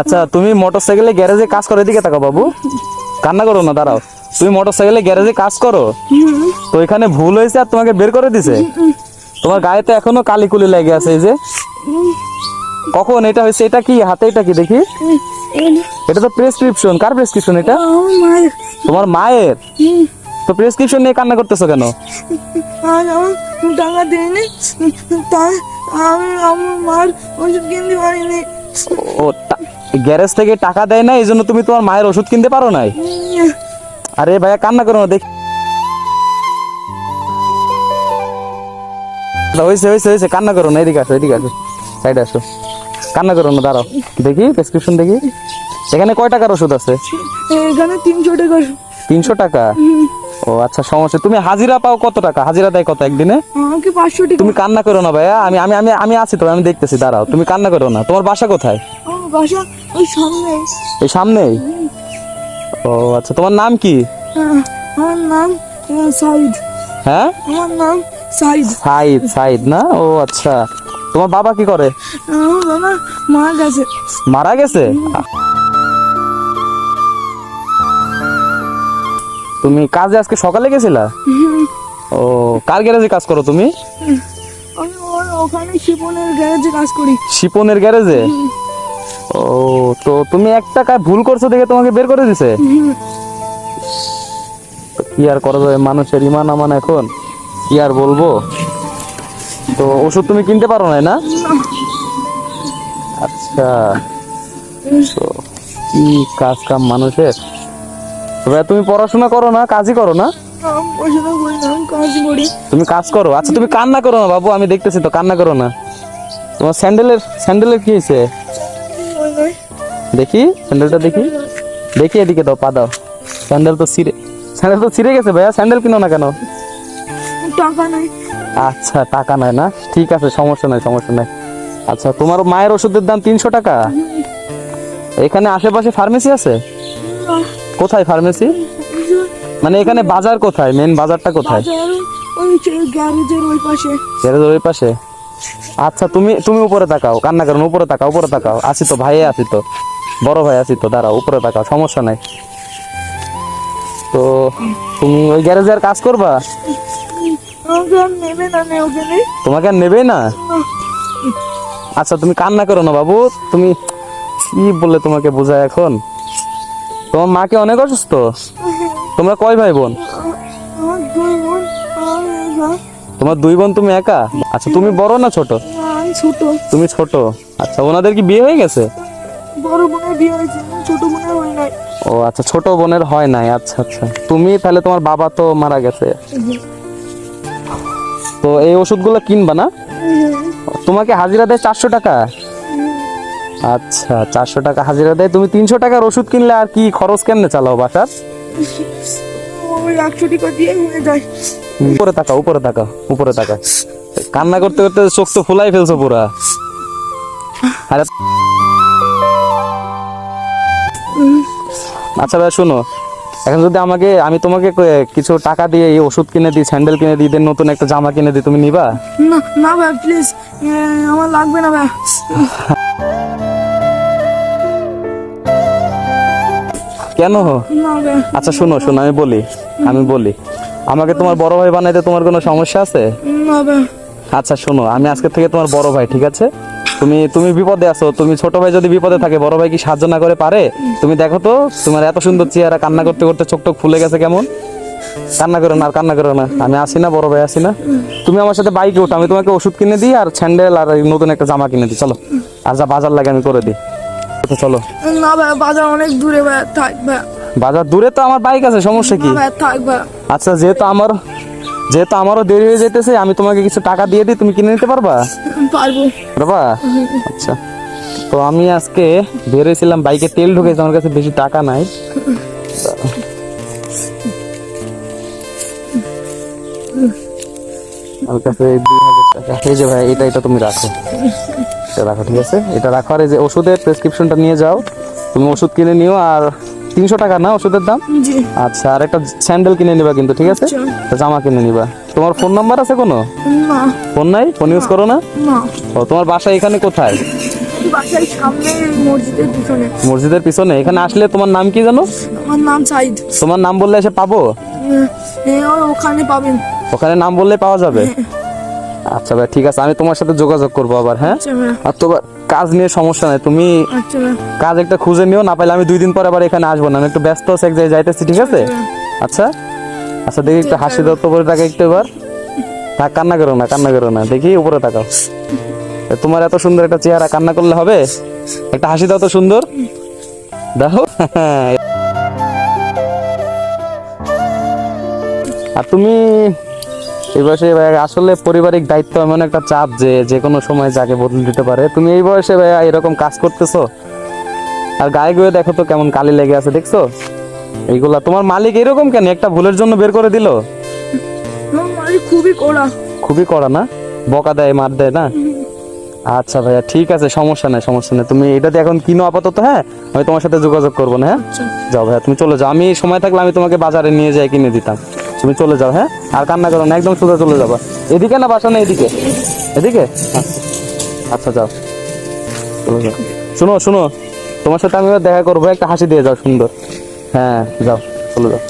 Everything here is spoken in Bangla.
আচ্ছা তুমি মোটরসাইকেলে গ্যারেজে কাজ করো, এদিকে তাকাও বাবু। কান্না করো না, দাঁড়াও। তুমি মোটরসাইকেলে গ্যারেজে কাজ করো। তো এখানে ভুল হয়েছে আর তোমাকে বের করে দিছে? তোমার গায়ে তো এখনও কালি কুলি লেগে আছে এই যে। কখন এটা হয়েছে, এটা কি? হাতে এটা কি দেখি? এটা তো প্রেসক্রিপশন কার প্রেসক্রিপশন এটা? তোমার মায়ের? তো প্রেসক্রিপশন নিয়ে কান্না করতেছো কেন? ও গ্যারেজ থেকে টাকা দেয় না এই জন্য তুমি তোমার মায়ের ওষুধ কিনতে পারো নাই? আরে ভাইয়া কান্না করো না দেখ। হয়েছে হয়েছে হয়েছে কান্না করো না এদিকে আসো এদিকে আসো সাইডে আসো। কান্না করো না দাঁড়াও দেখি প্রেসক্রিপশন দেখি। এখানে কয় টাকার ওষুধ আছে? এখানে তিনশো টাকা তিনশো টাকা? ও আচ্ছা সমস্যা। তুমি হাজিরা পাও কত টাকা? হাজিরা দেয় কত একদিনে? আমাকে পাঁচশো টাকা। তুমি কান্না করো না ভাইয়া আমি আমি আমি আমি আছি তো আমি দেখতেছি দাঁড়াও। তুমি কান্না করো না তোমার বাসা কোথায়? বাসা ওই সামনে। এই সামনেই ও আচ্ছা তোমার নাম কি? আমার নাম সাইদ। হ্যাঁ? আমার নাম সাইদ। সাইদ সাইদ না? ও আচ্ছা। তোমার বাবা কি করে? আমার বাবা মার কাছে মারা গেছে? তুমি কাজে আজকে সকালে গেছিলা? ও কার গ্যারেজে কাজ করো তুমি? আমি ওখানে শিপনের গ্যারেজে কাজ করি। শিপনের গ্যারেজে? ও, তো তুমি একটা টাকা ভুল করছ দেখে তোমাকে বের করে দিছে? কি আর করা যাবে মানুষের ইমান আমান এখন, কি আর বলব? তো ওষুধ তুমি কিনতে পারো না না? আচ্ছা কি কাজ কাম মানুষের? তুমি পড়াশোনা করো না, কাজই করো না? কাজ তুমি কাজ করো। আচ্ছা তুমি কান্না করো না বাবু, আমি দেখতেছি তো, কান্না করো না। তোমার স্যান্ডেলের স্যান্ডেলের কি হয়েছে। দেখি স্যান্ডেলটা দেখি। দেখি এদিকে দাও পা দাও। স্যান্ডেল তো ছিঁড়ে স্যান্ডেল তো ছিঁড়ে গেছে ভাইয়া স্যান্ডেল কিনো না কেন? টাকা নাই। আচ্ছা টাকা নাই না? ঠিক আছে সমস্যা নাই সমস্যা নাই। আচ্ছা তোমার মায়ের ওষুধের দাম তিনশো টাকা? এখানে আশেপাশে ফার্মেসি আছে? কোথায় ফার্মেসি মানে এখানে বাজার কোথায়? মেন বাজারটা কোথায়? ওই গ্যারেজের ওই পাশে। গ্যারেজের ওই পাশে? আচ্ছা তুমি তুমি উপরে তাকাও কান্না করো না, উপরে তাকাও উপরে তাকাও। আছি তো ভাইয়ে আছি তো। বড় ভাই আছি তো দাঁড়া উপরে তাকাও সমস্যা নাই। তো তুমি ওই গ্যারেজে আর কাজ করবা? তোমাকে আর নেবে না? আচ্ছা তুমি কান্না করো না বাবু তুমি কি বলে তোমাকে বোঝায় এখন? তোমার মাকে অনেক অসুস্থ? তোমরা কয় ভাই বোন। তোমার দুই বোন তুমি একা? আচ্ছা তুমি বড় না ছোট? ছোট। তুমি ছোট। আচ্ছা ওনাদের কি বিয়ে হয়ে গেছে? বড় বোনের বিয়ে হয়েছে ছোট বোনের হয় নাই। ও আচ্ছা ছোট বোনের হয় নাই আচ্ছা আচ্ছা। তুমি তাহলে তোমার বাবা তো মারা গেছে। তো এই ওষুধগুলো কিনবা না? তোমাকে হাজিরা দেয় চারশো টাকা? আচ্ছা চারশো টাকা হাজিরা দেয়। তুমি তিনশো টাকার ওষুধ কিনলে আর কি খরচ কেমনে চালাও বাসার? একশো টাকা দিয়ে হয়ে যায়। উপরে তাকা উপরে তাকা উপরে তাকা কান্না করতে করতে চোখ তো ফুলাই ফেলছো পুরা। আরে আচ্ছা ভাই শোনো। এখন যদি আমাকে আমি তোমাকে কিছু টাকা দিয়ে এই ওষুধ কিনে দিই স্যান্ডেল কিনে দিই দেন নতুন একটা জামা কিনে দিই তুমি নিবা? না না ভাই প্লিজ আমার লাগবে না ভাই। কেন? আচ্ছা শোনো শোনো আমি বলি আমি বলি। আমাকে তোমার বড় ভাই বানাইতে তোমার কোনো সমস্যা আছে? না ভাই। আচ্ছা শোনো আমি আজকে থেকে তোমার বড় ভাই ঠিক আছে? তুমি তুমি বিপদে আছো তুমি ছোট ভাই যদি বিপদে থাকে বড় ভাই কি সাহায্য না করে পারে? তুমি দেখো তো তোমার এত সুন্দর চেহারা কান্না করতে করতে চোখ টোক ফুলে গেছে কেমন? কান্না করো না আর কান্না করো না। আমি আসি না বড় ভাই আসি না। তুমি আমার সাথে বাইকে ওঠো আমি তোমাকে ওষুধ কিনে দিই আর স্যান্ডেল আর নতুন একটা জামা কিনে দিই। চলো আর যা বাজার লাগে আমি করে দিই। তো চলো। না ভাই বাজার অনেক দূরে ভাই থাক ভাই। বাজার দূরে তো আমার বাইক আছে সমস্যা কি? ভাই থাক ভাই। আচ্ছা যেহেতু আমার যেহেতু আমারও দেরি হয়ে যেতেছে আমি তোমাকে কিছু টাকা দিয়ে দিই তুমি কিনে নিতে পারবা? পারব। বাবা আচ্ছা। তো আমি আজকে বেরোয়েছিলাম বাইকে তেল ঢুকেছে আমার কাছে বেশি টাকা নাই। আমার কাছে দুই হাজার টাকা। এই যে ভাই এটা এটা তুমি রাখো। এটা রাখো ঠিক আছে? এটা রাখো। আর এই যে ওষুধের প্রেসক্রিপশনটা নিয়ে যাও। তুমি ওষুধ কিনে নিও আর তিনশো টাকা না ওষুধের দাম? আচ্ছা আর একটা স্যান্ডেল কিনে নিবা কিন্তু ঠিক আছে। জামা কিনে নিবা। তোমার ফোন নাম্বার আছে কোনো? ফোন নাই? ফোন ইউজ করো না? ও তোমার বাসা এখানে কোথায়? মসজিদের পিছনে। এখানে আসলে তোমার নাম কি জানো? আমার নাম সাইদ। তোমার নাম বললে এসে পাবো? ওখানে পাবেন। ওখানে নাম বললে পাওয়া যাবে? আচ্ছা ভাই ঠিক আছে আমি তোমার সাথে যোগাযোগ করব আবার হ্যাঁ? আচ্ছা আর তোমার কাজ নিয়ে সমস্যা নাই। তুমি আচ্ছা। কাজ একটা খুঁজে নিও না পাইলে আমি দুই দিন পরে আবার এখানে আসব না। আমি একটু ব্যস্ত আছি এক জায়গায় যাইতেছি ঠিক আছে? আচ্ছা। আচ্ছা। দেখি একটু হাসি দাও তো উপরে টাকা একটু এবার। থাক কান্না করো না কান্না করো না। দেখি উপরে তাকাও। তোমার এত সুন্দর একটা চেহারা কান্না করলে হবে? একটা হাসি দাও তো সুন্দর। দেখো আর তুমি এই বয়সে ভাই আসলে পারিবারিক দায়িত্ব এমন একটা চাপ যে যে কোনো সময় যাকে বদলে দিতে পারে। তুমি এই বয়সে ভাইয়া এরকম কাজ করতেছো? আর গায়ে গুয়ে দেখো তো কেমন কালি লেগে আছে দেখছ? এইগুলা তোমার মালিক এরকম কেন? একটা ভুলের জন্য বের করে দিল? খুবই কড়া। খুবই কড়া না? বকা দেয় মার দেয় না? আচ্ছা ভাইয়া ঠিক আছে সমস্যা নাই সমস্যা নাই। তুমি এটাতে এখন কিনো আপাতত হ্যাঁ? আমি তোমার সাথে যোগাযোগ করব না হ্যাঁ? আচ্ছা। যাও ভাইয়া তুমি চলে যাও। আমি সময় থাকলে আমি তোমাকে বাজারে নিয়ে যাই কিনে দিতাম। তুমি চলে যাও হ্যাঁ? আর কান্না করো না, একদম সোজা চলে যাবা। এদিকে না বাসা না এদিকে? এদিকে? আচ্ছা যাও। যাও শুনো শুনো, তোমার সাথে আমি দেখা করব, একটা হাসি দিয়ে যাও, সুন্দর। হ্যাঁ যাও, চলে যাও।